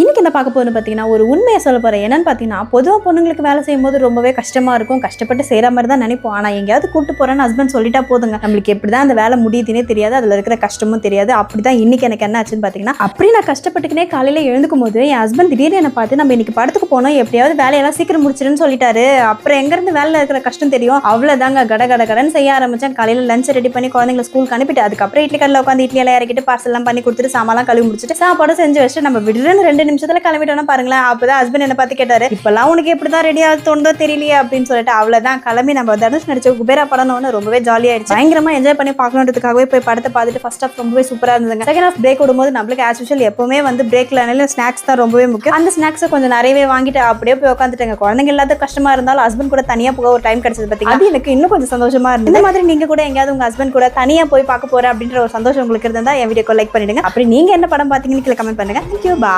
இன்றைக்கி என்ன பார்க்க போகணும்னு பார்த்தீங்கன்னா ஒரு உண்மையை சொல்ல போகிறேன் என்னென்னு பார்த்தீங்கன்னா பொதுவாக பொண்ணுங்களுக்கு வேலை செய்யும்போது ரொம்பவே கஷ்டமாக இருக்கும். கஷ்டப்பட்டு செய்கிற மாதிரி தான் நினைப்போம். ஆனால் எங்கேயாவது கூட்டு போகிறேன்னு ஹஸ்பண்ட் சொல்லிட்டா போதுங்க. நம்மளுக்கு எப்படி தான் அந்த வேலை முடியுதுன்னே தெரியாது. அதில் இருக்கிற கஷ்டமும் தெரியாது. அப்படி தான் இன்றைக்கி எனக்கு என்ன ஆச்சுன்னு பார்த்தீங்கன்னா அப்படி நான் கஷ்டப்பட்டுக்கினே காலையில் எழுந்துக்கும் போது என் ஹஸ்பண்ட் திடீர்னு என்னை பார்த்து நம்ம இன்றைக்கி படத்துக்கு போனோம். எப்படியாவது வேலையெல்லாம் சீக்கிரம் முடிச்சிருன்னு சொல்லிட்டாரு. அப்புறம் எங்கேருந்து வேலையில் இருக்கிற கஷ்டம் தெரியும்? அவ்வளோதாங்க கட கட கடன் செய்ய ஆரம்பித்தேன் காலையில் லஞ்ச் ரெடி பண்ணி குழந்தைங்களை ஸ்கூலுக்கு அனுப்பிட்டு அதுக்கப்புறம் இட்லி கடையில் உட்காந்து இட்லி எல்லாம் இறக்கிட்டு பார்சல்லாம் பண்ணி கொடுத்துட்டு சாமான்லாம் கழுவி முடிச்சுட்டு சாப்பாடு செஞ்சு வச்சுட்டு நம்ம விடுறேன்னு ரெண்டு நிமிஷத்துல கிளம்பிட்டோம்னா பாருங்களேன். அப்பதான் ஹஸ்பண்ட் என்ன பார்த்து கேட்டாரு இப்பெல்லாம் உனக்கு எப்படிதான் ரெடி ஆகுது தோணுதோ தெரியலையே அப்படின்னு சொல்லிட்டு அவ்வளவுதான் கிளம்பி நம்ம தனுஷ் நடிச்ச குபேரா படம்னு ரொம்பவே ஜாலியாயிடுச்சு பயங்கரமா என்ஜாய் பண்ணி பார்க்கணுன்றதுக்காகவே போய் படத்தை பார்த்துட்டு ஃபர்ஸ்ட் ஆஃப் ரொம்பவே சூப்பரா இருந்ததுங்க. செகண்ட் ஆஃப் பிரேக் விடும்போது நம்மளுக்கு ஆஸ் யூஷுவல் எப்பவுமே வந்து பிரேக்ல ஸ்நாக்ஸ் தான் ரொம்பவே முக்கியம். அந்த ஸ்நாக்ஸை கொஞ்சம் நிறையவே வாங்கிட்டு அப்படியே போய் உட்காந்துட்டாங்க. குழந்தைங்க இல்லாத கஷ்டமா இருந்தாலும் ஹஸ்பண்ட் கூட தனியா போக ஒரு டைம் கிடைச்சது பார்த்தீங்கன்னா அது எனக்கு இன்னும் கொஞ்சம் சந்தோஷமா இருந்தது. இந்த மாதிரி நீங்க கூட எங்கேயாவது உங்க ஹஸ்பண்ட் கூட தனியா போய் பார்க்க போறேன் அப்படின்ற ஒரு சந்தோஷம் உங்களுக்கு இருந்தா என் வீடியோக்கு லைக் பண்ணிடுங்க. அப்படி நீங்க என்ன படம் பாத்தீங்கன்னு கீழே கமெண்ட் பண்ணுங்க. தேங்க்யூ பா